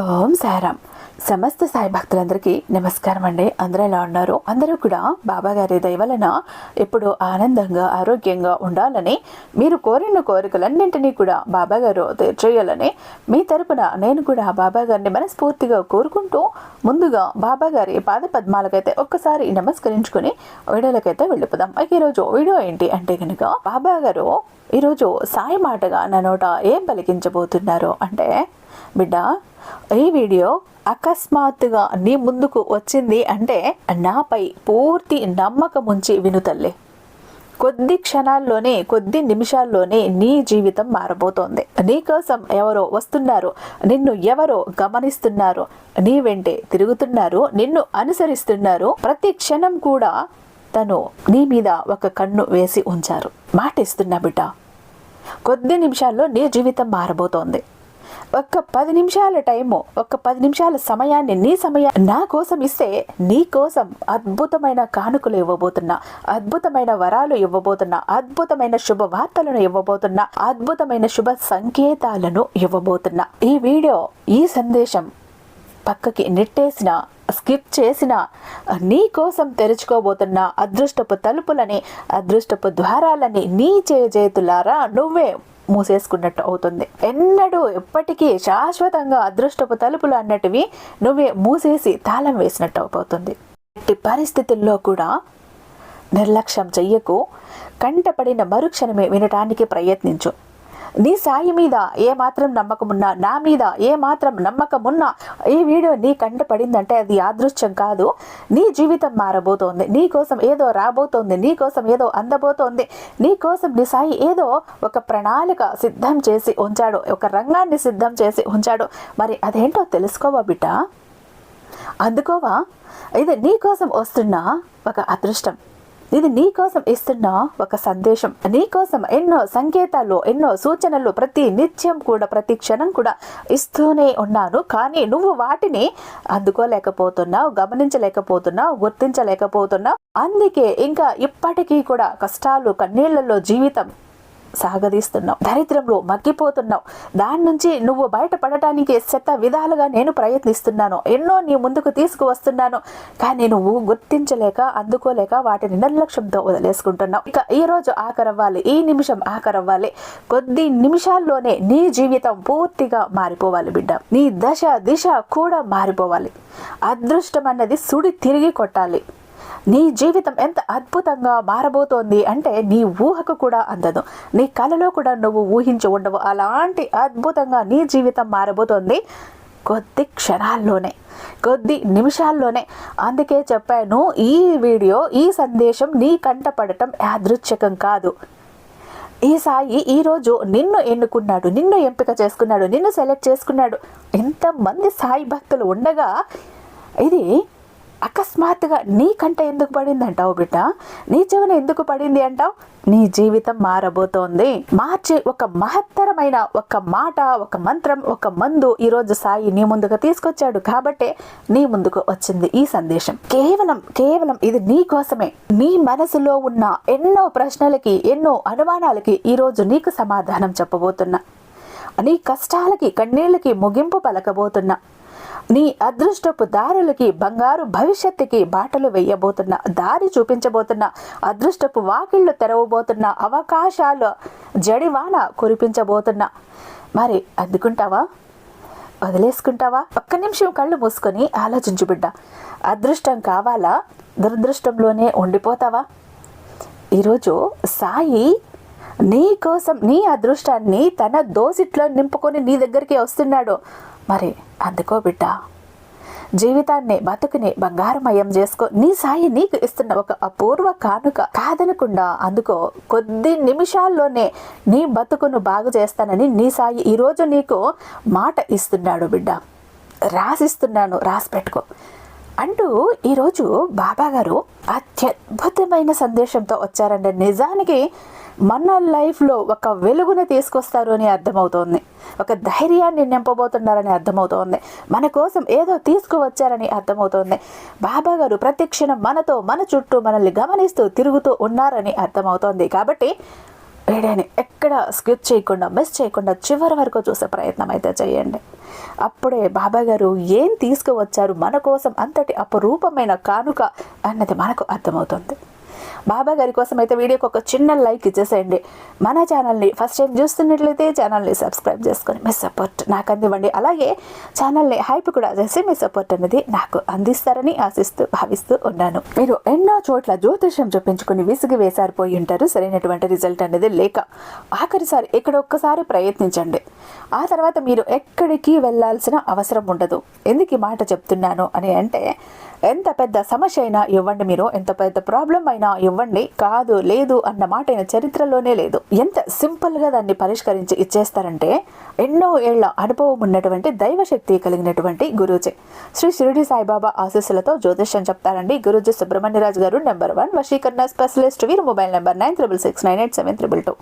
ఓం సారాం. సమస్త సాయి భక్తులందరికీ నమస్కారం అండి. అందరూ ఎలా ఉన్నారు? అందరూ కూడా బాబా గారి వలన ఎప్పుడు ఆనందంగా ఆరోగ్యంగా ఉండాలని మీరు కోరిన కోరికలన్నింటినీ కూడా బాబా గారు తీర్చేయాలని మీ తరపున నేను కూడా బాబా గారిని మనస్ఫూర్తిగా కోరుకుంటూ ముందుగా బాబా గారి పాద పద్మాలకైతే ఒక్కసారి నమస్కరించుకుని వీడియోలకైతే వెళ్ళిపోదాం. అయితే ఈరోజు వీడియో ఏంటి అంటే కనుక బాబా గారు ఈరోజు సాయి మాటగా నా నోట ఏం పలికించబోతున్నారు అంటే బిడ్డ ఈ వీడియో అకస్మాత్తుగా నీ ముందుకు వచ్చింది అంటే నాపై పూర్తి నమ్మకం ఉంచి వినుతల్లే కొద్ది క్షణాల్లోనే కొద్ది నిమిషాల్లోనే నీ జీవితం మారబోతోంది. నీ కోసం ఎవరో వస్తున్నారు నిన్ను ఎవరో గమనిస్తున్నారు నీ వెంటే తిరుగుతున్నారు నిన్ను అనుసరిస్తున్నారు. ప్రతి క్షణం కూడా తను నీ మీద ఒక కన్ను వేసి ఉంచారు. మాటిస్తున్నా బిడ్డ కొద్ది నిమిషాల్లో నీ జీవితం మారబోతోంది. ఒక్క పది నిమిషాల టైము ఒక్క పది నిమిషాల సమయాన్ని నీ సమయాన్ని నా కోసం ఇస్తే నీ కోసం అద్భుతమైన కానుకలు ఇవ్వబోతున్నా అద్భుతమైన వరాలు ఇవ్వబోతున్నా అద్భుతమైన శుభ వార్తలను ఇవ్వబోతున్నా అద్భుతమైన శుభ సంకేతాలను ఇవ్వబోతున్నా. ఈ వీడియో ఈ సందేశం పక్కకి నెట్టేసిన స్కిప్ చేసిన నీ కోసం తెరుచుకోబోతున్న అదృష్టపు తలుపులని అదృష్టపు ద్వారాలని నీ చేతులారా నువ్వే మూసేసుకున్నట్టు అవుతుంది. ఎన్నడూ ఎప్పటికీ శాశ్వతంగా అదృష్టపు తలుపులు అన్నటివి నువ్వే మూసేసి తాళం వేసినట్టు అవుతుంది. ఇట్టి పరిస్థితుల్లో కూడా నిర్లక్ష్యం చెయ్యకు కంటపడిన మరుక్షణమే వినటానికి ప్రయత్నించు. నీ సాయి మీద ఏ మాత్రం నమ్మకమున్నా నా మీద ఏ మాత్రం నమ్మకమున్నా ఈ వీడియో నీ కంట పడిందంటే అది యాదృశ్యం కాదు. నీ జీవితం మారబోతోంది. నీ కోసం ఏదో రాబోతోంది. నీ కోసం ఏదో అందబోతోంది. నీ కోసం నీ సాయి ఏదో ఒక ప్రణాళిక సిద్ధం చేసి ఉంచాడు. ఒక రంగాన్ని సిద్ధం చేసి ఉంచాడు. మరి అదేంటో తెలుసుకోవా బిడ్డ? అందుకోవా? ఇది నీ కోసం వస్తున్న ఒక అదృష్టం. ఇది నీ కోసం ఇస్తున్న ఒక సందేశం. నీ కోసం ఎన్నో సంకేతాలు ఎన్నో సూచనలు ప్రతి నిత్యం కూడా ప్రతి క్షణం కూడా ఇస్తూనే ఉన్నాను. కానీ నువ్వు వాటిని అందుకోలేకపోతున్నావు గమనించలేకపోతున్నావు గుర్తించలేకపోతున్నావు. అందుకే ఇంకా ఇప్పటికీ కూడా కష్టాలు కన్నీళ్ళలో జీవితం సాగదీస్తున్నావు. దరిద్రంలో మగ్గిపోతున్నావు. దాని నుంచి నువ్వు బయటపడటానికి శత విధాలుగా నేను ప్రయత్నిస్తున్నాను. ఎన్నో నీ ముందుకు తీసుకువస్తున్నాను. కానీ నువ్వు గుర్తించలేక అందుకోలేక వాటిని నిర్లక్ష్యంతో వదిలేసుకుంటున్నావు. ఇక ఈ రోజు ఆఖరవ్వాలి. ఈ నిమిషం ఆఖరవ్వాలి. కొద్ది నిమిషాల్లోనే నీ జీవితం పూర్తిగా మారిపోవాలి బిడ్డ. నీ దశ దిశ కూడా మారిపోవాలి. అదృష్టం అన్నది సుడి తిరిగి కొట్టాలి. నీ జీవితం ఎంత అద్భుతంగా మారబోతోంది అంటే నీ ఊహకు కూడా అందదు. నీ కలలో కూడా నువ్వు ఊహించి ఉండవు. అలాంటి అద్భుతంగా నీ జీవితం మారబోతోంది కొద్ది క్షణాల్లోనే కొద్ది నిమిషాల్లోనే. అందుకే చెప్పాను ఈ వీడియో ఈ సందేశం నీ కంట పడటం యాదృచ్ఛికం కాదు. ఈ సాయి ఈరోజు నిన్ను ఎన్నుకున్నాడు నిన్ను ఎంపిక చేసుకున్నాడు నిన్ను సెలెక్ట్ చేసుకున్నాడు. ఎంతమంది సాయి భక్తులు ఉండగా ఇది అకస్మాత్తుగా నీ కంట ఎందుకు పడింది అంటావు బిడ్డ? నీ చెవిన ఎందుకు పడింది అంటావు? నీ జీవితం మారబోతోంది. మార్చే ఒక మహత్తరమైన ఒక మాట ఒక మంత్రం ఒక మందు ఈరోజు సాయి నీ ముందుకు తీసుకొచ్చాడు. కాబట్టే నీ ముందుకు వచ్చింది ఈ సందేశం. కేవలం కేవలం ఇది నీ కోసమే. నీ మనసులో ఉన్న ఎన్నో ప్రశ్నలకి ఎన్నో అనుమానాలకి ఈరోజు నీకు సమాధానం చెప్పబోతున్నా. నీ కష్టాలకి కన్నీళ్ళకి ముగింపు పలకబోతున్నా. నీ అదృష్టపు దారులకి బంగారు భవిష్యత్తుకి బాటలు వేయబోతున్న దారి చూపించబోతున్న అదృష్టపు వాకిళ్ళు తెరవబోతున్న అవకాశాలు జడివాన కురిపించబోతున్నా. మరి అందుకుంటావా వదిలేసుకుంటావా? ఒక్క నిమిషం కళ్ళు మూసుకొని ఆలోచించు బిడ్డ. అదృష్టం కావాలా? దురదృష్టంలోనే ఉండిపోతావా? ఈరోజు సాయి నీ కోసం నీ అదృష్టాన్ని తన దోసిట్లో నింపుకొని నీ దగ్గరికి వస్తున్నాడు. మరి అందుకో బిడ్డ జీవితాన్ని బతుకుని బంగారమయం చేసుకో. నీ సాయి నీకు ఇస్తున్న ఒక అపూర్వ కానుక కాదనకుండా అందుకో కొద్ది నిమిషాల్లోనే నీ బతుకును బాగు చేస్తానని నీ సాయి ఈరోజు నీకు మాట ఇస్తున్నాడు బిడ్డ. రాసిస్తున్నాను రాసి పెట్టుకో. అంటూ ఈరోజు బాబాగారు అత్యద్భుతమైన సందేశంతో వచ్చారండి. నిజానికి మన లైఫ్లో ఒక వెలుగుని తీసుకొస్తారు అని అర్థమవుతోంది. ఒక ధైర్యాన్ని నింపబోతున్నారని అర్థమవుతోంది. మన కోసం ఏదో తీసుకువచ్చారని అర్థమవుతోంది. బాబా గారు ప్రతిక్షణం మనతో మన చుట్టూ మనల్ని గమనిస్తూ తిరుగుతూ ఉన్నారని అర్థమవుతోంది. కాబట్టి వీడియోని ఎక్కడ స్కిప్ చేయకుండా మిస్ చేయకుండా చివరి వరకు చూసే ప్రయత్నం అయితే చేయండి. అప్పుడే బాబా గారు ఏం తీసుకువచ్చారు మన కోసం అంతటి అపరూపమైన కానుక అన్నది మనకు అర్థమవుతుంది. బాబా గారి కోసం అయితే వీడియోకి ఒక చిన్న లైక్ ఇచ్చేసేయండి. మన ఛానల్ని ఫస్ట్ టైం చూస్తున్నట్లయితే ఛానల్ని సబ్స్క్రైబ్ చేసుకొని మీ సపోర్ట్ నాకు అందివ్వండి. అలాగే ఛానల్ని హైప్ కూడా చేసి మీ సపోర్ట్ అనేది నాకు అందిస్తారని ఆశిస్తూ భావిస్తూ ఉన్నాను. మీరు ఎన్నో చోట్ల జ్యోతిష్యం చూపించుకుని విసిగి వేసారిపోయి ఉంటారు. సరైనటువంటి రిజల్ట్ అనేది లేక ఆఖరిసారి ఇక్కడ ఒక్కసారి ప్రయత్నించండి. ఆ తర్వాత మీరు ఎక్కడికి వెళ్ళాల్సిన అవసరం ఉండదు. ఎందుకు ఈ మాట చెప్తున్నాను అని అంటే ఎంత పెద్ద సమస్య అయినా ఇవ్వండి మీరు ఎంత పెద్ద ప్రాబ్లం అయినా ఇవ్వండి కాదు లేదు అన్న మాట అయిన చరిత్రలోనే లేదు. ఎంత సింపుల్గా దాన్ని పరిష్కరించి ఇచ్చేస్తారంటే ఎన్నో ఏళ్ళ అనుభవం ఉన్నటువంటి దైవశక్తి కలిగినటువంటి గురూజీ. శ్రీ షిరిడి సాయిబాబా ఆశీస్సులతో జ్యోతిష్యం చెప్తారండి. గురూజీ సుబ్రహ్మణ్యరాజు గారు నెంబర్ వన్ వశీకరణ స్పెషలిస్ట్ వీరు mobile number nine triple six nine eight seven triple two.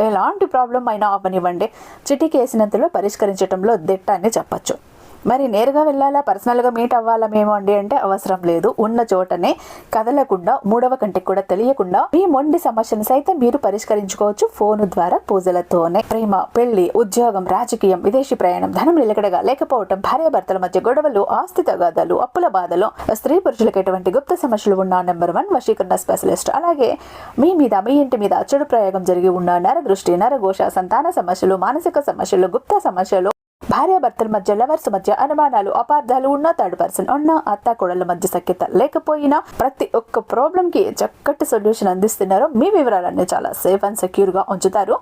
ఎలాంటి ప్రాబ్లం అయినా అవనివ్వండి. చిటికేసినంతలో పరిష్కరించడంలో దిట్ట అని చెప్పచ్చు. మరి నేరుగా వెళ్ళాలా? పర్సనల్గా మీట్ అవ్వాలా మేము అండి అంటే అవసరం లేదు. ఉన్న చోటనే కదలకుండా మూడవ కంటికి కూడా తెలియకుండా మీ మొండి సమస్యను సైతం మీరు పరిష్కరించుకోవచ్చు ఫోను ద్వారా పూజలతోనే. ప్రేమ పెళ్ళి ఉద్యోగం రాజకీయం విదేశీ ప్రయాణం ధనం నిలకడగా లేకపోవటం భార్యాభర్తల మధ్య గొడవలు ఆస్తి తగాదాలు అప్పుల బాధలు స్త్రీ పురుషులకు ఎటువంటి గుప్త సమస్యలు ఉన్న నెంబర్ వన్ వశీకరణ స్పెషలిస్ట్ అలాగే మీ మీద మీ ఇంటి మీద చెడు ప్రయోగం జరిగి ఉన్న నర దృష్టి నరఘోష సంతాన సమస్యలు మానసిక సమస్యలు గుప్త సమస్యలు భార్యాభర్తల మధ్య లవర్స్ మధ్య అనుమానాలు అపార్థాలు ఉన్న థర్డ్ పర్సన్ ఉన్న అత్త కోడల మధ్య సఖ్యత లేకపోయినా ప్రతి ఒక్క ప్రాబ్లం కి చక్కటి సొల్యూషన్ అందిస్తున్నారు. మీ వివరాలన్నీ చాలా సేఫ్ అండ్ సెక్యూర్గా ఉంచుతారు.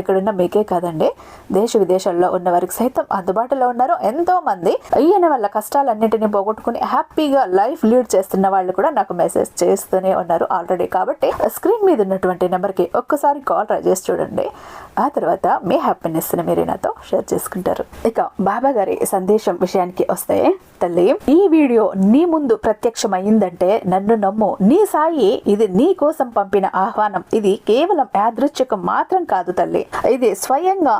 ఇక్కడున్న మీకే కాదండి. దేశ విదేశాల్లో ఉన్న వారికి సైతం అందుబాటులో ఉన్నారు. ఎంతో మంది ఈయన వల్ల కష్టాలన్నింటినీ పోగొట్టుకుని హ్యాపీగా లైఫ్ లీడ్ చేస్తున్న వాళ్ళు కూడా నాకు మెసేజ్ చేస్తూనే ఉన్నారు ఆల్రెడీ. కాబట్టి స్క్రీన్ మీద ఉన్నటువంటి నెంబర్కి ఒక్కసారి కాల్ ట్రై చేసి చూడండి. ఆ తర్వాత మీ హ్యాపీనెస్ని మీరు నాతో షేర్ చేసుకుంటారు. ఇక బాబా గారి సందేశం విషయానికి వస్తే తల్లి ఈ వీడియో నీ ముందు ప్రత్యక్షమైందంటే నన్ను నమ్ము. నీ సాయి ఇది నీ కోసం పంపిన ఆహ్వానం. ఇది కేవలం యాదృచ్ఛికం మాత్రం కాదు తల్లి. ఇది స్వయంగా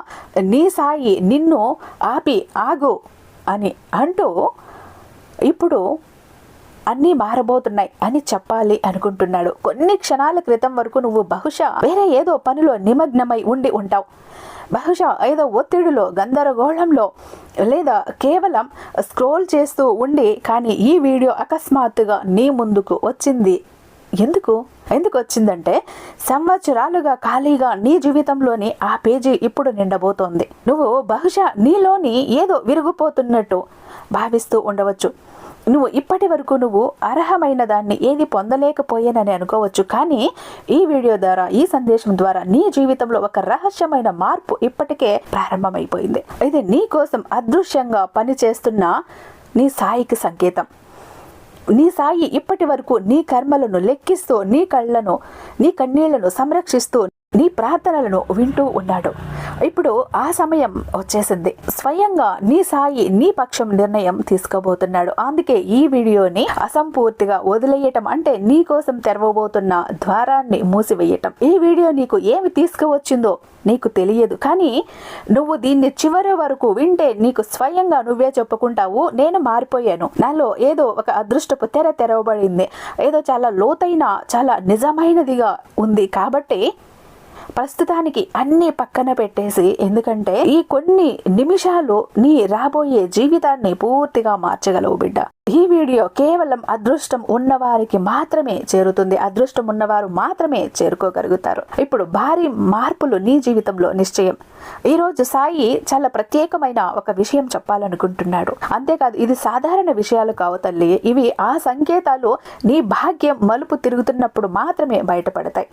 నీ సాయి నిన్ను ఆపి ఆగు అని అంటూ ఇప్పుడు అన్నీ మారబోతున్నాయి అని చెప్పాలి అనుకుంటున్నాడు. కొన్ని క్షణాల క్రితం వరకు నువ్వు బహుశా వేరే ఏదో పనిలో నిమగ్నమై ఉండి ఉంటావు. బహుశా ఏదో ఒత్తిడిలో గందరగోళంలో లేదా కేవలం స్క్రోల్ చేస్తూ ఉండి కానీ ఈ వీడియో అకస్మాత్తుగా నీ ముందుకు వచ్చింది. ఎందుకు? ఎందుకు వచ్చిందంటే సంవత్సరాలుగా ఖాళీగా నీ జీవితంలోని ఆ పేజీ ఇప్పుడు నిండబోతోంది. నువ్వు బహుశా నీలోని ఏదో విరిగిపోతున్నట్టు భావిస్తూ ఉండవచ్చు. నువ్వు ఇప్పటి వరకు నువ్వు అర్హమైన దాన్ని ఏది పొందలేకపోయానని అనుకోవచ్చు. కానీ ఈ వీడియో ద్వారా ఈ సందేశం ద్వారా నీ జీవితంలో ఒక రహస్యమైన మార్పు ఇప్పటికే ప్రారంభమైపోయింది. ఇది నీ కోసం అదృశ్యంగా పనిచేస్తున్న నీ సాయికి సంకేతం. నీ సాయి ఇప్పటి వరకు నీ కర్మలను లెక్కిస్తూ నీ కళ్ళను నీ కన్నీళ్ళను సంరక్షిస్తూ నీ ప్రార్థనలను వింటూ ఉన్నాడు. ఇప్పుడు ఆ సమయం వచ్చేసింది. స్వయంగా నీ సాయి నీ పక్షం నిర్ణయం తీసుకోబోతున్నాడు. అందుకే ఈ వీడియోని అసంపూర్తిగా వదిలేయటం అంటే నీ కోసం తెరవబోతున్న ద్వారాన్ని మూసివేయటం. ఈ వీడియో నీకు ఏమి తీసుకువచ్చిందో నీకు తెలియదు. కానీ నువ్వు దీన్ని చివరి వరకు వింటే నీకు స్వయంగా నువ్వే చెప్పుకుంటావు నేను మారిపోయాను. నాలో ఏదో ఒక అదృష్టపు తెర తెరవబడింది. ఏదో చాలా లోతైన చాలా నిజమైనదిగా ఉంది. కాబట్టి ప్రస్తుతానికి అన్ని పక్కన పెట్టేసి ఎందుకంటే ఈ కొన్ని నిమిషాలు నీ రాబోయే జీవితాన్ని పూర్తిగా మార్చగలవు బిడ్డ. ఈ వీడియో కేవలం అదృష్టం ఉన్నవారికి మాత్రమే చేరుతుంది. అదృష్టం ఉన్నవారు మాత్రమే చేరుకోగలుగుతారు. ఇప్పుడు భారీ మార్పులు నీ జీవితంలో నిశ్చయం. ఈరోజు సాయి చాలా ప్రత్యేకమైన ఒక విషయం చెప్పాలనుకుంటున్నాడు. అంతేకాదు ఇది సాధారణ విషయాలు కావు తల్లి. ఇవి ఆ సంకేతాలు నీ భాగ్యం మలుపు తిరుగుతున్నప్పుడు మాత్రమే బయటపడతాయి.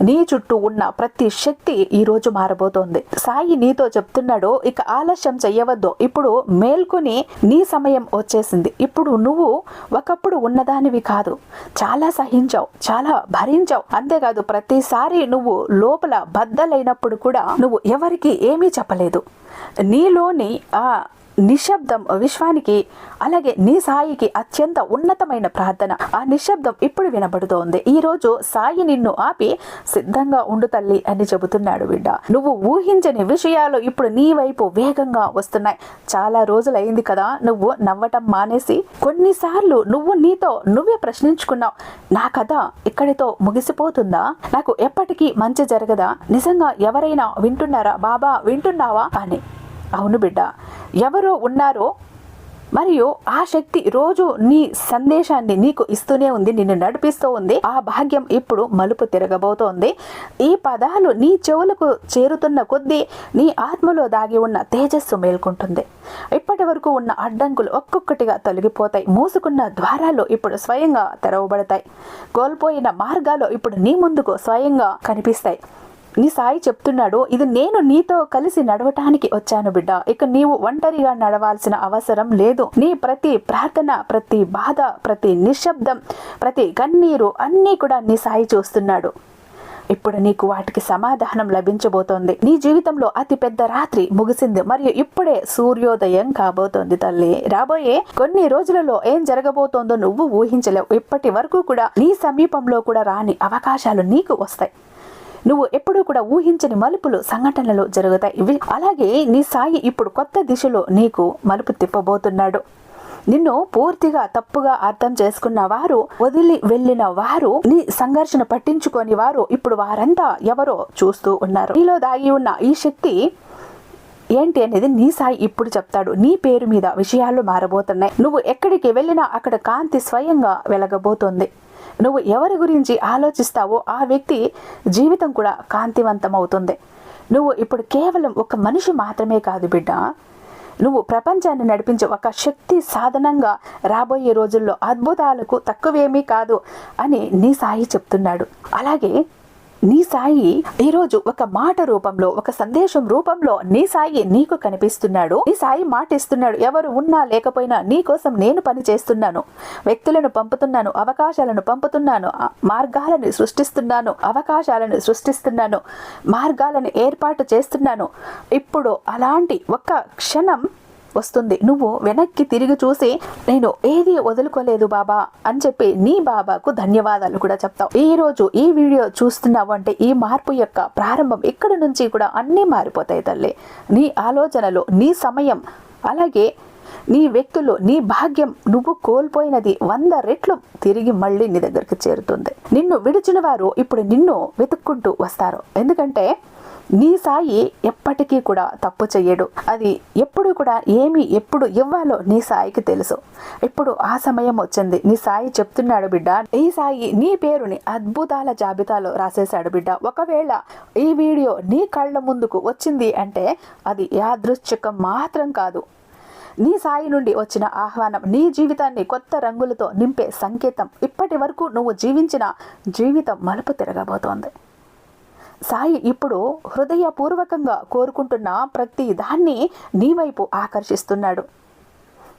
నీ చుట్టూ ఉన్న ప్రతి శక్తి ఈరోజు మారబోతోంది. సాయి నీతో చెప్తున్నాడు ఇక ఆలస్యం చెయ్యవద్దు. ఇప్పుడు మేల్కొని నీ సమయం వచ్చేసింది. ఇప్పుడు నువ్వు ఒకప్పుడు ఉన్నదానివి కాదు. చాలా సహించావు చాలా భరించావు. అంతేకాదు ప్రతిసారి నువ్వు లోపల బద్దలైనప్పుడు కూడా నువ్వు ఎవరికి ఏమీ చెప్పలేదు. నీలోని ఆ నిశ్శబ్దం విశ్వానికి అలాగే నీ సాయికి అత్యంత ఉన్నతమైన ప్రార్థన. ఆ నిశ్శబ్దం ఇప్పుడు వినబడుతోంది. ఈ రోజు సాయి నిన్ను ఆపి సిద్ధంగా ఉండు తల్లి అని చెబుతున్నాడు బిడ్డ. నువ్వు ఊహించని విషయాలు ఇప్పుడు నీ వైపు వేగంగా వస్తున్నాయి. చాలా రోజులైంది కదా నువ్వు నవ్వటం మానేసి కొన్నిసార్లు నువ్వు నీతో నువ్వే ప్రశ్నించుకున్నావు. నా కథ ఇక్కడితో ముగిసిపోతుందా? నాకు ఎప్పటికీ మంచి జరగదా? నిజంగా ఎవరైనా వింటున్నారా? బాబా వింటున్నావా? అని. అవును బిడ్డ. ఎవరో ఉన్నారో మరియు ఆ శక్తి రోజు నీ సందేశాన్ని నీకు ఇస్తూనే ఉంది నిన్ను నడిపిస్తూ ఉంది. ఆ భాగ్యం ఇప్పుడు మలుపు తిరగబోతోంది. ఈ పదాలు నీ చెవులకు చేరుతున్న కొద్దీ నీ ఆత్మలో దాగి ఉన్న తేజస్సు మేల్కొంటుంది. ఇప్పటి వరకు ఉన్న అడ్డంకులు ఒక్కొక్కటిగా తొలగిపోతాయి. మూసుకున్న ద్వారాలు ఇప్పుడు స్వయంగా తెరవబడతాయి. కోల్పోయిన మార్గాలు ఇప్పుడు నీ ముందుకు స్వయంగా కనిపిస్తాయి. నీ సాయి చెప్తున్నాడు ఇది నేను నీతో కలిసి నడవటానికి వచ్చాను బిడ్డ. ఇక నీవు ఒంటరిగా నడవాల్సిన అవసరం లేదు. నీ ప్రతి ప్రార్థన ప్రతి బాధ ప్రతి నిశ్శబ్దం ప్రతి కన్నీరు అన్నీ కూడా నీ సాయి చూస్తున్నాడు. ఇప్పుడు నీకు వాటికి సమాధానం లభించబోతోంది. నీ జీవితంలో అతి పెద్ద రాత్రి ముగిసింది. మరియు ఇప్పుడే సూర్యోదయం కాబోతోంది తల్లి. రాబోయే కొన్ని రోజులలో ఏం జరగబోతోందో నువ్వు ఊహించలేవు. ఇప్పటి వరకు కూడా నీ సమీపంలో కూడా రాని అవకాశాలు నీకు వస్తాయి. నువ్వు ఎప్పుడూ కూడా ఊహించని మలుపులు సంఘటనలు జరుగుతాయి. ఇవి అలాగే నీ సాయి ఇప్పుడు కొత్త దిశలో నీకు మలుపు తిప్పబోతున్నాడు. నిన్ను పూర్తిగా తప్పుగా అర్థం చేసుకున్న వారు వదిలి వెళ్ళిన వారు నీ సంఘర్షణ పట్టించుకొని వారు ఇప్పుడు వారంతా ఎవరో చూస్తూ ఉన్నారు. నీలో దాగి ఉన్న ఈ శక్తి ఏంటి అనేది నీ సాయి ఇప్పుడు చెప్తాడు. నీ పేరు మీద విషయాలు మారబోతున్నాయి. నువ్వు ఎక్కడికి వెళ్ళినా అక్కడ కాంతి స్వయంగా వెలగబోతోంది. నువ్వు ఎవరి గురించి ఆలోచిస్తావో ఆ వ్యక్తి జీవితం కూడా కాంతివంతం అవుతుంది నువ్వు ఇప్పుడు కేవలం ఒక మనిషి మాత్రమే కాదు బిడ్డ. నువ్వు ప్రపంచాన్ని నడిపించే ఒక శక్తి సాధనంగా రాబోయే రోజుల్లో అద్భుతాలకు తక్కువేమీ కాదు అని నీ సాయి చెప్తున్నాడు. అలాగే నీ సాయి ఈరోజు ఒక మాట రూపంలో ఒక సందేశం రూపంలో నీ సాయి నీకు కనిపిస్తున్నాడు. నీ సాయి మాట ఇస్తున్నాడు ఎవరు ఉన్నా లేకపోయినా నీ కోసం నేను పని చేస్తున్నాను. వ్యక్తులను పంపుతున్నాను అవకాశాలను పంపుతున్నాను మార్గాలను సృష్టిస్తున్నాను అవకాశాలను సృష్టిస్తున్నాను మార్గాలను ఏర్పాటు చేస్తున్నాను. ఇప్పుడు అలాంటి ఒక్క క్షణం వస్తుంది. నువ్వు వెనక్కి తిరిగి చూసి నేను ఏది వదులుకోలేదు బాబా అని చెప్పి నీ బాబాకు ధన్యవాదాలు కూడా చెప్తావు. ఈ రోజు ఈ వీడియో చూస్తున్నావు అంటే ఈ మార్పు యొక్క ప్రారంభం ఇక్కడ నుంచి కూడా అన్నీ మారిపోతాయి తల్లి. నీ ఆలోచనలు నీ సమయం అలాగే నీ వ్యక్తులు నీ భాగ్యం నువ్వు కోల్పోయినది వంద రెట్లు తిరిగి మళ్ళీ నీ దగ్గరికి చేరుతుంది. నిన్ను విడిచిన వారు ఇప్పుడు నిన్ను వెతుక్కుంటూ వస్తారు. ఎందుకంటే నీ సాయి ఎప్పటికీ కూడా తప్పు చెయ్యడు. అది ఎప్పుడు కూడా ఏమి ఎప్పుడు ఇవ్వాలో నీ సాయికి తెలుసు. ఇప్పుడు ఆ సమయం వచ్చింది. నీ సాయి చెప్తున్నాడు బిడ్డ ఈ సాయి నీ పేరుని అద్భుతాల జాబితాలో రాసేశాడు బిడ్డ. ఒకవేళ ఈ వీడియో నీ కళ్ళ ముందుకు వచ్చింది అంటే అది యాదృచ్ఛికం మాత్రం కాదు. నీ సాయి నుండి వచ్చిన ఆహ్వానం నీ జీవితాన్ని కొత్త రంగులతో నింపే సంకేతం. ఇప్పటి వరకు నువ్వు జీవించిన జీవితం మలుపు తిరగబోతోంది. సాయి ఇప్పుడు హృదయపూర్వకంగా కోరుకుంటున్న ప్రతి దాన్ని నీ వైపు ఆకర్షిస్తున్నాడు.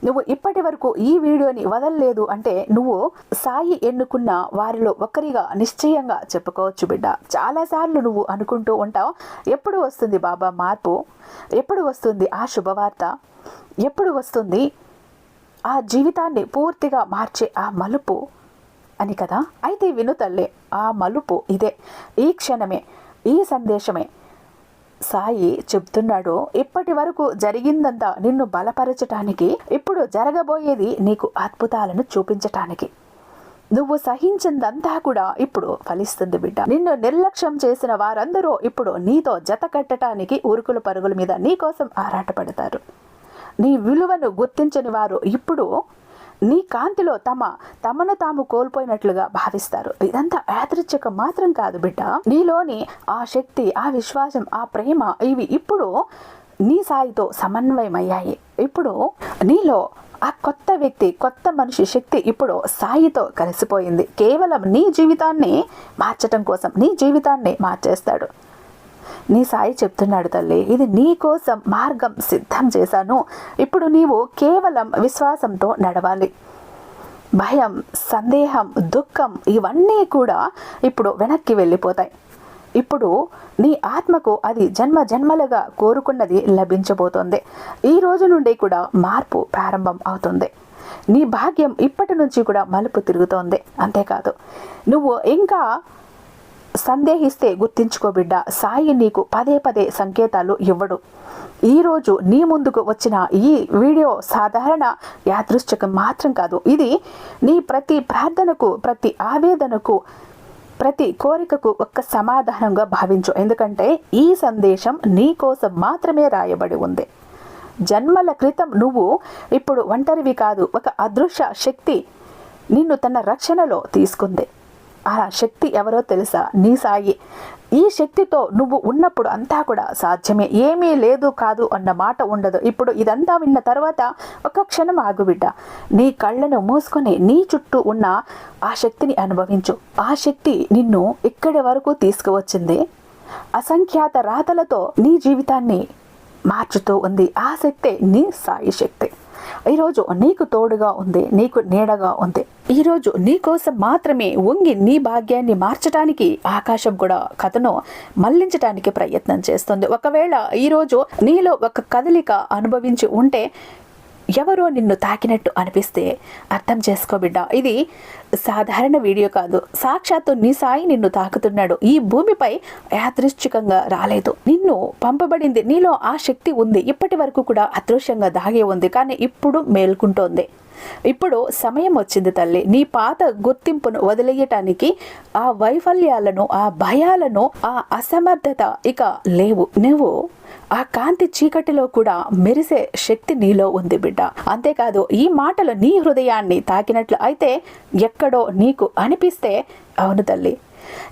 నువ్వు ఇప్పటి వరకు ఈ వీడియోని వదలలేదు అంటే నువ్వు సాయి ఎన్నుకున్న వారిలో ఒకరిగా నిశ్చయంగా చెప్పుకోవచ్చు బిడ్డ. చాలాసార్లు నువ్వు అనుకుంటూ ఉంటావు ఎప్పుడు వస్తుంది బాబా మార్పు? ఎప్పుడు వస్తుంది ఆ శుభవార్త? ఎప్పుడు వస్తుంది ఆ జీవితాన్ని పూర్తిగా మార్చే ఆ మలుపు? అని కదా? అయితే విను తల్లే ఆ మలుపు ఇదే. ఈ క్షణమే ఈ సందేశమే. సాయి చెప్తున్నాడు ఇప్పటి వరకు జరిగిందంతా నిన్ను బలపరచటానికి ఇప్పుడు జరగబోయేది నీకు అద్భుతాలను చూపించటానికి. నువ్వు సహించిందంతా కూడా ఇప్పుడు ఫలిస్తుంది బిడ్డ. నిన్ను నిర్లక్ష్యం చేసిన వారందరూ ఇప్పుడు నీతో జత కట్టడానికి ఊరుకుల పరుగుల మీద నీకోసం ఆరాటపడతారు. నీ విలువను గుర్తించని వారు ఇప్పుడు నీ కాంతిలో తమ తమను తాము కోల్పోయినట్లుగా భావిస్తారు. ఇదంతా యాదృచ్ఛికం మాత్రం కాదు బిడ్డ. నీలోని ఆ శక్తి ఆ విశ్వాసం ఆ ప్రేమ ఇవి ఇప్పుడు నీ సాయితో సమన్వయమయ్యాయి. ఇప్పుడు నీలో ఆ కొత్త వ్యక్తి కొత్త మనిషి శక్తి ఇప్పుడు సాయితో కలిసిపోయింది. కేవలం నీ జీవితాన్ని మార్చటం కోసం నీ జీవితాన్ని మార్చేస్తాడు. నీ సాయి చెప్తున్నాడు తల్లి. ఇది నీ కోసం మార్గం సిద్ధం చేశాను. ఇప్పుడు నీవు కేవలం విశ్వాసంతో నడవాలి. భయం సందేహం దుఃఖం ఇవన్నీ కూడా ఇప్పుడు వెనక్కి వెళ్ళిపోతాయి. ఇప్పుడు నీ ఆత్మకు అది జన్మ జన్మలుగా కోరుకున్నది లభించబోతోంది. ఈ రోజు నుండి కూడా మార్పు ప్రారంభం అవుతుంది. నీ భాగ్యం ఇప్పటి నుంచి కూడా మలుపు తిరుగుతోంది. అంతేకాదు నువ్వు ఇంకా సందేహిస్తే గుర్తించుకో బిడ్డ. సాయి నీకు పదే పదే సంకేతాలు ఇవ్వడు. ఈరోజు నీ ముందుకు వచ్చిన ఈ వీడియో సాధారణ యాదృశ్చికం మాత్రం కాదు. ఇది నీ ప్రతి ప్రార్థనకు ప్రతి ఆవేదనకు ప్రతి కోరికకు ఒక్క సమాధానంగా భావించు. ఎందుకంటే ఈ సందేశం నీ కోసం మాత్రమే రాయబడి ఉంది. జన్మల క్రితం నువ్వు ఇప్పుడు ఒంటరివి కాదు. ఒక అదృశ్య శక్తి నిన్ను తన రక్షణలో తీసుకుంది. ఆ శక్తి ఎవరో తెలుసా? నీ సాయి. ఈ శక్తితో నువ్వు ఉన్నప్పుడు అంతా కూడా సాధ్యమే. ఏమీ లేదు కాదు అన్న మాట ఉండదు. ఇప్పుడు ఇదంతా విన్న తర్వాత ఒక క్షణం ఆగుబిడ్డ నీ కళ్ళను మూసుకొని నీ చుట్టూ ఉన్న ఆ శక్తిని అనుభవించు. ఆ శక్తి నిన్ను ఇక్కడి వరకు తీసుకువచ్చింది. అసంఖ్యాత రాతలతో నీ జీవితాన్ని మార్చుతూ ఉంది. ఆ శక్తే నీ సాయి శక్తి. ఈరోజు నీకు తోడుగా ఉంది నీకు నీడగా ఉంది. ఈరోజు నీకోసం మాత్రమే వంగి నీ భాగ్యాన్ని మార్చడానికి ఆకాశం కూడా కథను మళ్ళించడానికి ప్రయత్నం చేస్తుంది. ఒకవేళ ఈరోజు నీలో ఒక కదలిక అనుభవించి ఉంటే ఎవరో నిన్ను తాకినట్టు అనిపిస్తే అర్థం చేసుకో బిడ్డ. ఇది సాధారణ వీడియో కాదు. సాక్షాత్తు నీ సాయి నిన్ను తాకుతున్నాడు. ఈ భూమిపై యాదృశ్చికంగా రాలేదు. నిన్ను పంపబడింది. నీలో ఆ శక్తి ఉంది. ఇప్పటి వరకు కూడా అదృశ్యంగా దాగే ఉంది. కానీ ఇప్పుడు మేల్కుంటోంది. ఇప్పుడు సమయం వచ్చింది తల్లి. నీ పాత గుర్తింపును వదిలేయటానికి ఆ వైఫల్యాలను ఆ భయాలను ఆ అసమర్థత ఇక లేవు. నువ్వు ఆ కాంతి చీకటిలో కూడా మెరిసే శక్తి నీలో ఉంది బిడ్డ. అంతేకాదు ఈ మాటలు నీ హృదయాన్ని తాకినట్లు అయితే ఎక్కడో నీకు అనిపిస్తే అవును తల్లి.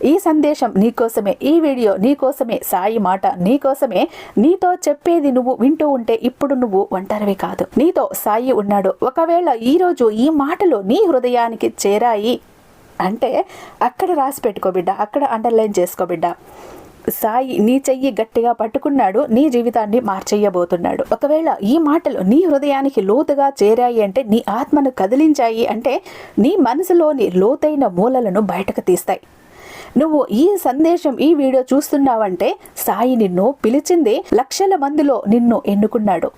ఈ సందేశం నీకోసమే ఈ వీడియో నీకోసమే సాయి మాట నీకోసమే. నీతో చెప్పేది నువ్వు వింటూ ఉంటే ఇప్పుడు నువ్వు ఒంటరివి కాదు. నీతో సాయి ఉన్నాడు. ఒకవేళ ఈరోజు ఈ మాటలు నీ హృదయానికి చేరాయి అంటే అక్కడ రాసి పెట్టుకో బిడ్డ అక్కడ అండర్లైన్ చేసుకో బిడ్డ. సాయి నీ చెయ్యి గట్టిగా పట్టుకున్నాడు నీ జీవితాన్ని మార్చేయబోతున్నాడు. ఒకవేళ ఈ మాటలు నీ హృదయానికి లోతుగా చేరాయి అంటే నీ ఆత్మను కదిలించాయి అంటే నీ మనసులోని లోతైన మూలలను బయటకు తీస్తాయి. నువ్వు ఈ సందేశం ఈ వీడియో చూస్తున్నావంటే సాయి నిన్ను పిలిచింది లక్షల మందిలో నిన్ను ఎన్నుకున్నాడు.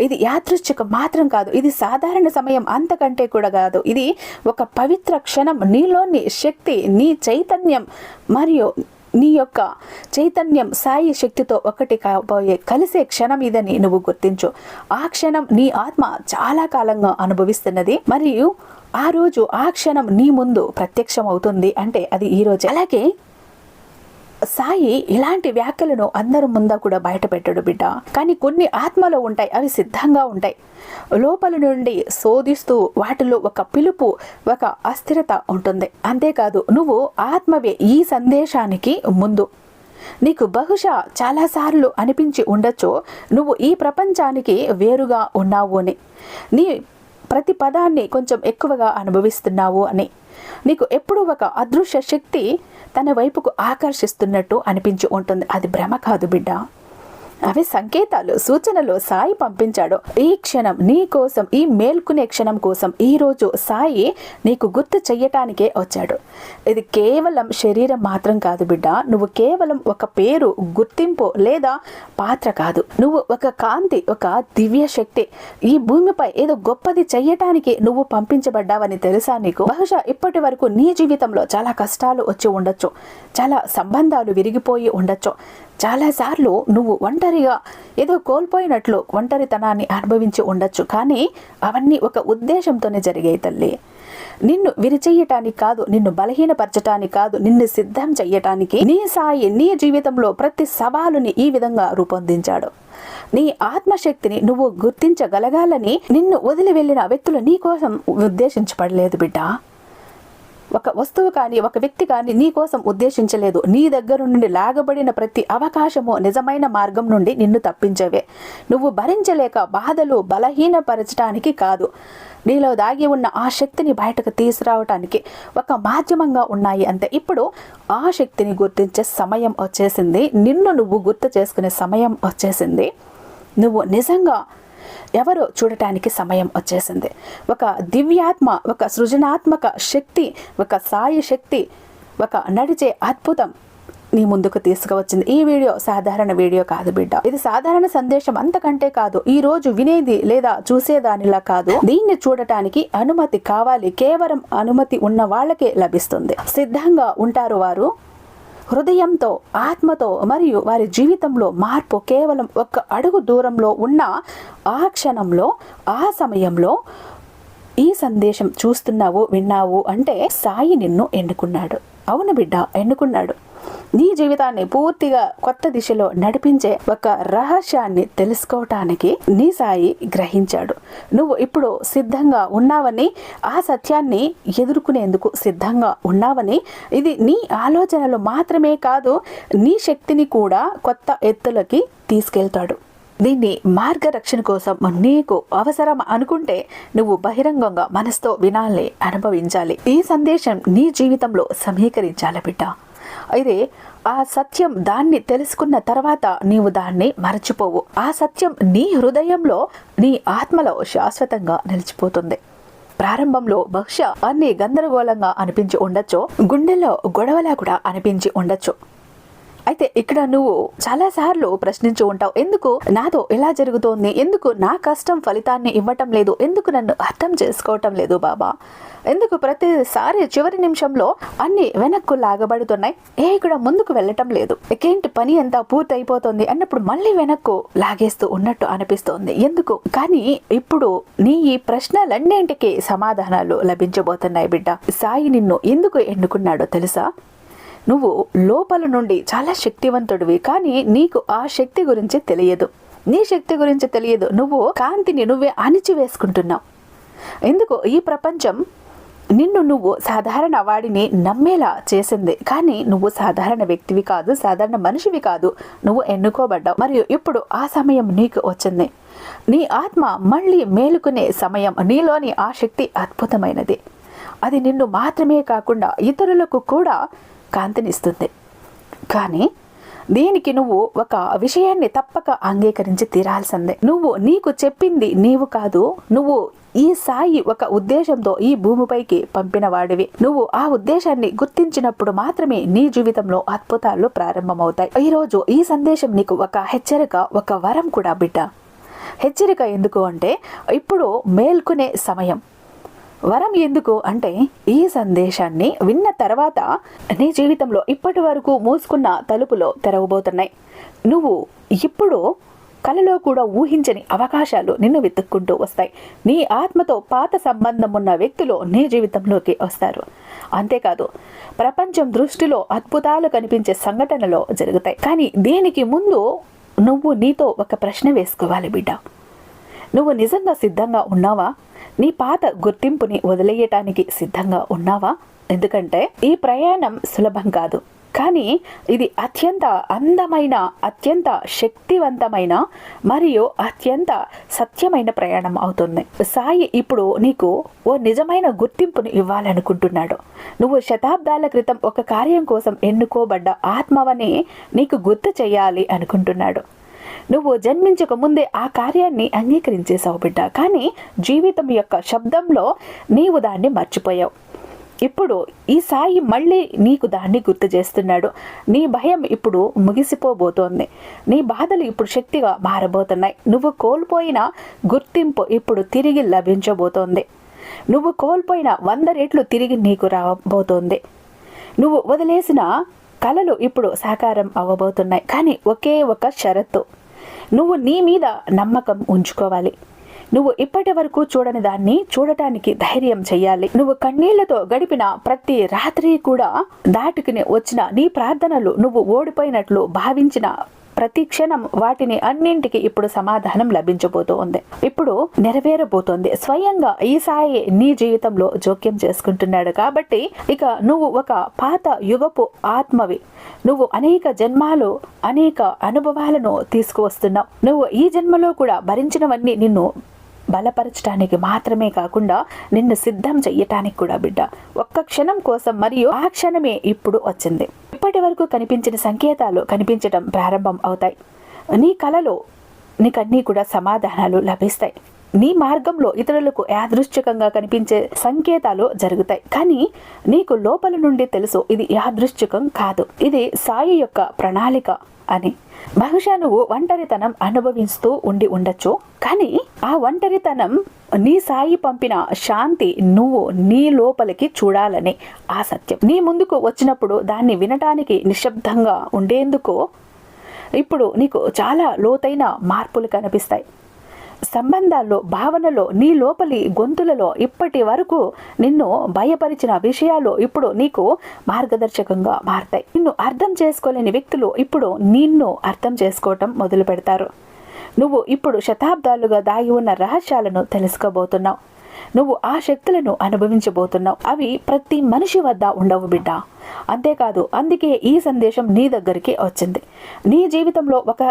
ఇది యాదృచ్ఛికం మాత్రం కాదు. ఇది సాధారణ సమయం అంతకంటే కూడా కాదు. ఇది ఒక పవిత్ర క్షణం. నీలోని శక్తి నీ చైతన్యం మరియు నీ యొక్క చైతన్యం సాయి శక్తితో ఒకటి కాబోయే కలిసే క్షణం ఇదని నువ్వు గుర్తించు. ఆ క్షణం నీ ఆత్మ చాలా కాలంగా అనుభవిస్తున్నది. మరియు ఆ రోజు ఆ క్షణం నీ ముందు ప్రత్యక్షం అవుతుంది అంటే అది ఈ రోజు. అలాగే సాయి ఇలాంటి వ్యాఖ్యలను అందరి ముందా కూడా బయట పెట్టడు బిడ్డ. కానీ కొన్ని ఆత్మలో ఉంటాయి అవి సిద్ధంగా ఉంటాయి. లోపల నుండి శోధిస్తూ వాటిలో ఒక పిలుపు ఒక అస్థిరత ఉంటుంది. అంతేకాదు నువ్వు ఆత్మవే ఈ సందేశానికి ముందు. నీకు బహుశా చాలాసార్లు అనిపించి ఉండొచ్చు నువ్వు ఈ ప్రపంచానికి వేరుగా ఉన్నావు అని. నీ ప్రతి పదాన్ని కొంచెం ఎక్కువగా అనుభవిస్తున్నావు అని. నీకు ఎప్పుడూ ఒక అదృశ్య శక్తి తన వైపుకు ఆకర్షిస్తున్నట్టు అనిపించి ఉంటుంది. అది భ్రమ కాదు బిడ్డ. అవి సంకేతాలు సూచనలు సాయి పంపించాడు. ఈ క్షణం నీ కోసం ఈ మేల్కునే క్షణం కోసం ఈ రోజు సాయి నీకు గుర్తు చెయ్యటానికే వచ్చాడు. ఇది కేవలం శరీరం మాత్రం కాదు బిడ్డ. నువ్వు కేవలం ఒక పేరు గుర్తింపు లేదా పాత్ర కాదు. నువ్వు ఒక కాంతి ఒక దివ్య శక్తి ఈ భూమిపై ఏదో గొప్పది చెయ్యటానికి నువ్వు పంపించబడ్డావని తెలుసా నీకు? బహుశా ఇప్పటి వరకు నీ జీవితంలో చాలా కష్టాలు వచ్చి ఉండొచ్చు. చాలా సంబంధాలు విరిగిపోయి ఉండొచ్చు. చాలాసార్లు నువ్వు ఒంటరిగా ఏదో కోల్పోయినట్లు ఒంటరితనాన్ని అనుభవించి ఉండొచ్చు. కానీ అవన్నీ ఒక ఉద్దేశంతోనే జరిగాయి తల్లి. నిన్ను విరిచెయ్యటానికి కాదు నిన్ను బలహీనపరచటానికి కాదు నిన్ను సిద్ధం చెయ్యటానికి నీ సాయి నీ జీవితంలో ప్రతి సవాలుని ఈ విధంగా రూపొందించాడు. నీ ఆత్మశక్తిని నువ్వు గుర్తించగలగాలని నిన్ను వదిలి వెళ్ళిన వ్యక్తులు నీ కోసం ఉద్దేశించబడలేదు బిడ్డ. ఒక వస్తువు కానీ ఒక వ్యక్తి కానీ నీ కోసం ఉద్దేశించలేదు. నీ దగ్గర నుండి లాగబడిన ప్రతి అవకాశము నిజమైన మార్గం నుండి నిన్ను తప్పించవే. నువ్వు భరించలేక బాధలు బలహీనపరచడానికి కాదు. నీలో దాగి ఉన్న ఆ శక్తిని బయటకు తీసుకురావటానికి ఒక మాధ్యమంగా ఉన్నాయి అంతే. ఇప్పుడు ఆ శక్తిని గుర్తించే సమయం వచ్చేసింది. నిన్ను నువ్వు గుర్తు చేసుకునే సమయం వచ్చేసింది. నువ్వు నిజంగా ఎవరో చూడటానికి సమయం వచ్చేసింది. ఒక దివ్యాత్మ ఒక సృజనాత్మక శక్తి ఒక సాయి శక్తి ఒక నడిచే అద్భుతం నీ ముందుకు తీసుకువచ్చింది. ఈ వీడియో సాధారణ వీడియో కాదు బిడ్డ. ఇది సాధారణ సందేశం అంతకంటే కాదు. ఈ రోజు వినేది లేదా చూసేదానిలా కాదు. దీన్ని చూడటానికి అనుమతి కావాలి. కేవలం అనుమతి ఉన్న వాళ్ళకే లభిస్తుంది. సిద్ధంగా ఉంటారు వారు. హృదయంతో ఆత్మతో మరియు వారి జీవితంలో మార్పు కేవలం ఒక్క అడుగు దూరంలో ఉన్న ఆ క్షణంలో ఆ సమయంలో ఈ సందేశం చూస్తున్నావు విన్నావు అంటే సాయి నిన్ను ఎన్నుకున్నాడు. అవును బిడ్డ ఎన్నుకున్నాడు. నీ జీవితాన్ని పూర్తిగా కొత్త దిశలో నడిపించే ఒక రహస్యాన్ని తెలుసుకోవటానికి నీ సాయి గ్రహించాడు. నువ్వు ఇప్పుడు సిద్ధంగా ఉన్నావని ఆ సత్యాన్ని ఎదుర్కొనేందుకు సిద్ధంగా ఉన్నావని ఇది నీ ఆలోచనలు మాత్రమే కాదు నీ శక్తిని కూడా కొత్త ఎత్తులకి తీసుకెళ్తాడు. దీన్ని మార్గరక్షణ కోసం నీకు అవసరం అనుకుంటే నువ్వు బహిరంగంగా మనసుతో వినాలి అనుభవించాలి. ఈ సందేశం నీ జీవితంలో సమీకరించాలి బిడ్డ. అయితే ఆ సత్యం దాన్ని తెలుసుకున్న తర్వాత నీవు దాన్ని మరచిపోవు. ఆ సత్యం నీ హృదయంలో నీ ఆత్మలో శాశ్వతంగా నిలిచిపోతుంది. ప్రారంభంలో బహుశా అన్ని గందరగోళంగా అనిపించి ఉండొచ్చు గుండెల్లో గొడవలా కూడా అనిపించి ఉండొచ్చు. అయితే ఇక్కడ నువ్వు చాలా సార్లు ప్రశ్నించు ఉంటావు. ఎందుకు? నాతో ఎలా జరుగుతోంది. ఎందుకు నా కష్టం ఫలితాన్ని ఇవ్వటం లేదు? ఎందుకు నన్ను అర్థం చేసుకోవటం లేదు బాబా? ఎందుకు ప్రతిసారి చివరి నిమిషంలో అన్ని వెనక్కు లాగబడుతున్నాయి? ఏ ఇక్కడ ముందుకు వెళ్ళటం లేదు. ఎకేంటి పని అంతా పూర్తయిపోతుంది అన్నప్పుడు మళ్ళీ వెనక్కు లాగేస్తూ ఉన్నట్టు అనిపిస్తోంది. ఎందుకు? కానీ ఇప్పుడు నీ ఈ ప్రశ్నలన్నింటికి సమాధానాలు లభించబోతున్నాయి బిడ్డ. సాయి నిన్ను ఎందుకు ఎన్నుకున్నాడో తెలుసా? నువ్వు లోపల నుండి చాలా శక్తివంతుడివి కానీ నీకు ఆ శక్తి గురించి తెలియదు. నీ శక్తి గురించి తెలియదు. నువ్వు కాంతిని నువ్వే అణిచివేసుకుంటున్నావు. ఎందుకు ఈ ప్రపంచం నిన్ను నువ్వు సాధారణ వాడిని నమ్మేలా చేసింది. కానీ నువ్వు సాధారణ వ్యక్తివి కాదు సాధారణ మనిషివి కాదు. నువ్వు ఎన్నుకోబడ్డావు. మరియు ఇప్పుడు ఆ సమయం నీకు వచ్చింది. నీ ఆత్మ మళ్ళీ మేలుకునే సమయం. నీలోని ఆ శక్తి అద్భుతమైనది. అది నిన్ను మాత్రమే కాకుండా ఇతరులకు కూడా కాంతినిస్తుంది కానీ దీనికి నువ్వు ఒక విషయాన్ని తప్పక అంగీకరించి తీరాల్సిందే. నువ్వు నీకు చెప్పింది నీవు కాదు నువ్వు ఈ సాయి ఒక ఉద్దేశంతో ఈ భూమిపైకి పంపిన వాడివి. నువ్వు ఆ ఉద్దేశాన్ని గుర్తించినప్పుడు మాత్రమే నీ జీవితంలో అద్భుతాలు ప్రారంభమవుతాయి. ఈ రోజు ఈ సందేశం నీకు ఒక హెచ్చరిక ఒక వరం కూడా బిడ్డ. హెచ్చరిక ఎందుకు అంటే ఇప్పుడు మేల్కొనే సమయం. వరం ఎందుకు అంటే ఈ సందేశాన్ని విన్న తర్వాత నీ జీవితంలో ఇప్పటి వరకు మూసుకున్న తలుపులో తెరవబోతున్నాయి. నువ్వు ఇప్పుడు కలలో కూడా ఊహించని అవకాశాలు నిన్ను వెతుక్కుంటూ వస్తాయి. నీ ఆత్మతో పాత సంబంధం ఉన్న వ్యక్తులు నీ జీవితంలోకి వస్తారు. అంతేకాదు ప్రపంచం దృష్టిలో అద్భుతాలు కనిపించే సంఘటనలో జరుగుతాయి. కానీ దీనికి ముందు నువ్వు నీతో ఒక ప్రశ్న వేసుకోవాలి బిడ్డ. నువ్వు నిజంగా సిద్ధంగా ఉన్నావా? నీ పాత గుర్తింపుని వదిలేయటానికి సిద్ధంగా ఉన్నావా? ఎందుకంటే ఈ ప్రయాణం సులభం కాదు. కానీ ఇది అత్యంత అందమైన అత్యంత శక్తివంతమైన మరియు అత్యంత సత్యమైన ప్రయాణం అవుతుంది. సాయి ఇప్పుడు నీకు ఓ నిజమైన గుర్తింపును ఇవ్వాలనుకుంటున్నాడు. నువ్వు శతాబ్దాల క్రితం ఒక కార్యం కోసం ఎన్నుకోబడ్డ ఆత్మవని నీకు గుర్తు చేయాలి అనుకుంటున్నాడు. నువ్వు జన్మించక ముందే ఆ కార్యాన్ని అంగీకరించేశావు బిడ్డ కానీ జీవితం యొక్క శబ్దంలో నీవు దాన్ని మర్చిపోయావు. ఇప్పుడు ఈ సాయి మళ్ళీ నీకు దాన్ని గుర్తు చేస్తున్నాడు. నీ భయం ఇప్పుడు ముగిసిపోబోతోంది. నీ బాధలు ఇప్పుడు శక్తిగా మారబోతున్నాయి. నువ్వు కోల్పోయిన గుర్తింపు ఇప్పుడు తిరిగి లభించబోతోంది. నువ్వు కోల్పోయిన వంద రెట్లు తిరిగి నీకు రాబోతోంది. నువ్వు వదిలేసిన కళలు ఇప్పుడు సాకారం అవ్వబోతున్నాయి. కానీ ఒకే ఒక షరత్తు. నువ్వు నీ మీద నమ్మకం ఉంచుకోవాలి. నువ్వు ఇప్పటి వరకు చూడని దాన్ని చూడటానికి ధైర్యం చెయ్యాలి. నువ్వు కన్నీళ్ళతో గడిపిన ప్రతి రాత్రి కూడా దాటుకుని వచ్చిన నీ ప్రార్థనలు నువ్వు ఓడిపోయినట్లు భావించిన ప్రతి క్షణం వాటిని అన్నింటికి ఇప్పుడు సమాధానం లభించబోతూ ఉంది ఇప్పుడు నెరవేరబోతోంది. స్వయంగా ఈ సాయి నీ జీవితంలో జోక్యం చేసుకుంటున్నాడు కాబట్టి ఇక నువ్వు ఒక పాత యుగపు ఆత్మవి. నువ్వు అనేక జన్మాలు అనేక అనుభవాలను తీసుకువస్తున్నావు. నువ్వు ఈ జన్మలో కూడా భరించినవన్నీ నిన్ను బలపరచడానికి మాత్రమే కాకుండా నిన్ను సిద్ధం చెయ్యటానికి కూడా బిడ్డ. ఒక్క క్షణం కోసం మరియు ఆ క్షణమే ఇప్పుడు వచ్చింది. ఇప్పటి వరకు కనిపించిన సంకేతాలు కనిపించడం ప్రారంభం అవుతాయి. నీ కలలో నీకన్నీ కూడా సమాధానాలు లభిస్తాయి. నీ మార్గంలో ఇతరులకు యాదృశ్చికంగా కనిపించే సంకేతాలు జరుగుతాయి. కానీ నీకు లోపల నుండి తెలుసు ఇది యాదృశ్చికం కాదు. ఇది సాయి యొక్క ప్రణాళిక. అని. బహుశా నువ్వు ఒంటరితనం అనుభవిస్తూ ఉండి ఉండొచ్చు కానీ ఆ ఒంటరితనం నీ సాయి పంపిన శాంతి నువ్వు నీ లోపలికి చూడాలని ఆ సత్యం. నీ ముందుకు వచ్చినప్పుడు దాన్ని వినటానికి నిశ్శబ్దంగా ఉండేందుకు ఇప్పుడు నీకు చాలా లోతైన మార్పులు కనిపిస్తాయి. సంబంధాల్లో భావనలో నీ లోపలి గొంతులలో ఇప్పటి వరకు నిన్ను భయపరిచిన విషయాలు ఇప్పుడు నీకు మార్గదర్శకంగా మారతాయి. నిన్ను అర్థం చేసుకోలేని వ్యక్తులు ఇప్పుడు నిన్ను అర్థం చేసుకోవటం మొదలు పెడతారు. నువ్వు ఇప్పుడు శతాబ్దాలుగా దాగి ఉన్న రహస్యాలను తెలుసుకోబోతున్నావు. నువ్వు ఆ శక్తులను అనుభవించబోతున్నావు. అవి ప్రతి మనిషి వద్ద ఉండవు బిడ్డ. అంతేకాదు అందుకే ఈ సందేశం నీ దగ్గరికి వచ్చింది. నీ జీవితంలో ఒక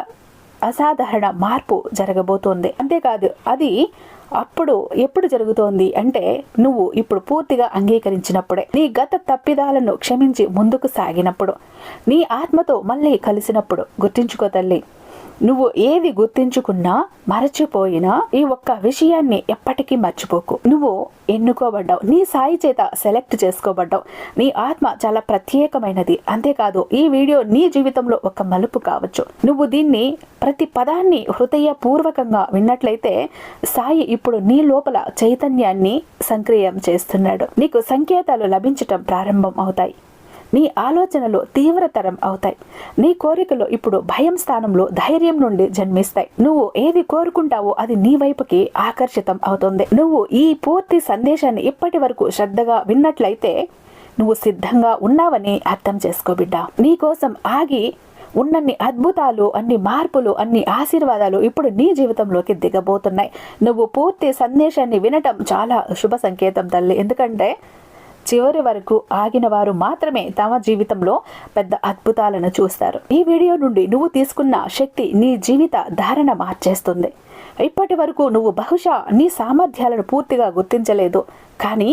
అసాధారణ మార్పు జరగబోతోంది. అంతేకాదు అది అప్పుడు ఎప్పుడు జరుగుతోంది అంటే నువ్వు ఇప్పుడు పూర్తిగా అంగీకరించినప్పుడే. నీ గత తప్పిదాలను క్షమించి ముందుకు సాగినప్పుడు. నీ ఆత్మతో మళ్ళీ కలిసినప్పుడు. గుర్తించుకో తల్లి. నువ్వు ఏది గుర్తించుకున్నా మరచిపోయినా ఈ ఒక్క విషయాన్ని ఎప్పటికీ మర్చిపోకు. నువ్వు ఎన్నుకోబడ్డావు. నీ సాయి చేత సెలెక్ట్ చేసుకోబడ్డావు. నీ ఆత్మ చాలా ప్రత్యేకమైనది. అంతేకాదు ఈ వీడియో నీ జీవితంలో ఒక మలుపు కావచ్చు. నువ్వు దీన్ని ప్రతి పదాన్ని హృదయపూర్వకంగా విన్నట్లయితే సాయి ఇప్పుడు నీ లోపల చైతన్యాన్ని సంక్రియం చేస్తున్నాడు. నీకు సంకేతాలు లభించటం ప్రారంభం అవుతాయి నీ ఆలోచనలు తీవ్రతరం అవుతాయి. నీ కోరికలు ఇప్పుడు భయం స్థానంలో ధైర్యం నుండి జన్మిస్తాయి. నువ్వు ఏది కోరుకుంటావో అది నీ వైపుకి ఆకర్షితం అవుతుంది. నువ్వు ఈ పూర్తి సందేశాన్ని ఇప్పటి వరకు శ్రద్ధగా విన్నట్లయితే నువ్వు సిద్ధంగా ఉన్నావని అర్థం చేసుకో బిడ్డ. నీ కోసం ఆగి ఉన్నన్ని అద్భుతాలు అన్ని మార్పులు అన్ని ఆశీర్వాదాలు ఇప్పుడు నీ జీవితంలోకి దిగబోతున్నాయి. నువ్వు పూర్తి సందేశాన్ని వినటం చాలా శుభ సంకేతం తల్లి. ఎందుకంటే చివరి వరకు ఆగిన వారు మాత్రమే తమ జీవితంలో పెద్ద అద్భుతాలను చూస్తారు. ఈ వీడియో నుండి నువ్వు తీసుకున్న శక్తి నీ జీవిత ధారణ మార్చేస్తుంది. ఇప్పటి వరకు నువ్వు బహుశా నీ సామర్థ్యాలను పూర్తిగా గుర్తించలేదు. కానీ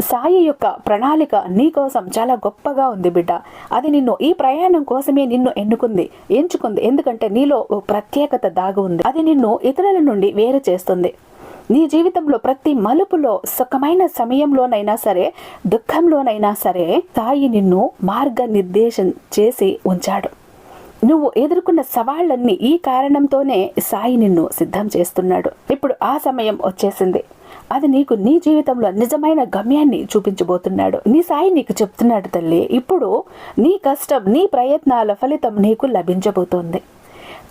సాయి యొక్క ప్రణాళిక నీ కోసం చాలా గొప్పగా ఉంది బిడ్డ. అది నిన్ను ఈ ప్రయాణం కోసమే నిన్ను ఎన్నుకుంది ఎంచుకుంది. ఎందుకంటే నీలో ఓ ప్రత్యేకత దాగు ఉంది. అది నిన్ను ఇతరుల నుండి వేరు చేస్తుంది. నీ జీవితంలో ప్రతి మలుపులో సుఖమైన సమయంలోనైనా సరే దుఃఖంలోనైనా సరే సాయి నిన్ను మార్గనిర్దేశం చేసి ఉంచాడు. నువ్వు ఎదుర్కొన్న సవాళ్ళన్నీ ఈ కారణంతోనే సాయి నిన్ను సిద్ధం చేస్తున్నాడు. ఇప్పుడు ఆ సమయం వచ్చేసింది. అది నీకు నీ జీవితంలో నిజమైన గమ్యాన్ని చూపించబోతున్నాడు. నీ సాయి నీకు చెప్తున్నాడు తల్లి ఇప్పుడు నీ కష్టం నీ ప్రయత్నాల ఫలితం నీకు లభించబోతోంది.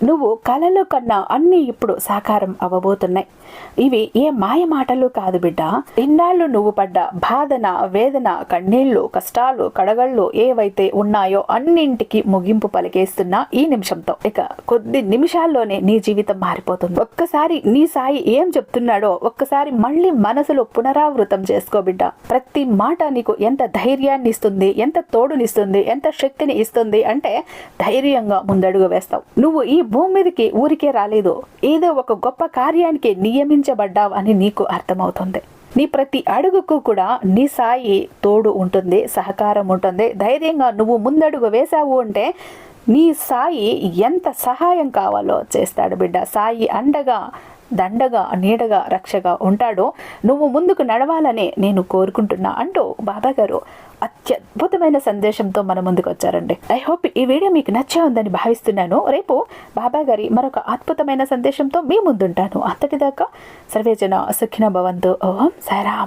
నువ్వు కలలు కన్నా అన్నీ ఇప్పుడు సాకారం అవ్వబోతున్నాయి. ఇవి ఏ మాయ మాటలు కాదు బిడ్డ. ఇన్నాళ్ళు నువ్వు పడ్డ బాధన వేదన కన్నీళ్ళు కష్టాలు కడగళ్ళు ఏవైతే ఉన్నాయో అన్నింటికి ముగింపు పలికేస్తున్న ఈ నిమిషంతో. ఇక కొద్ది నిమిషాల్లోనే నీ జీవితం మారిపోతుంది. ఒక్కసారి నీ సాయి ఏం చెప్తున్నాడో ఒక్కసారి మళ్ళీ మనసులో పునరావృతం చేసుకో బిడ్డ. ప్రతి మాట నీకు ఎంత ధైర్యాన్ని ఇస్తుంది ఎంత తోడునిస్తుంది ఎంత శక్తిని ఇస్తుంది అంటే ధైర్యంగా ముందడుగు వేస్తావు. నువ్వు ఈ భూమి మీదకి ఊరికే రాలేదు. ఏదో ఒక గొప్ప కార్యానికి నియమించబడ్డావు అని నీకు అర్థమవుతుంది. నీ ప్రతి అడుగుకు కూడా నీ సాయి తోడు ఉంటుంది సహకారం ఉంటుంది. ధైర్యంగా నువ్వు ముందడుగు వేశావు అంటే నీ సాయి ఎంత సహాయం కావాలో చేస్తాడు బిడ్డ. సాయి అండగా దండగా నీడగా రక్షగా ఉంటాడో. నువ్వు ముందుకు నడవాలనే నేను కోరుకుంటున్నా అంటూ బాబాగారు అత్యద్భుతమైన సందేశంతో మన ముందుకు వచ్చారండి. ఐ హోప్ ఈ వీడియో మీకు నచ్చే ఉందని భావిస్తున్నాను. రేపు బాబా గారి మరొక అద్భుతమైన సందేశంతో మీ ముందుంటాను. అంతటిదాకా సర్వేజన సుఖిన భవంతు. ఓం సారాం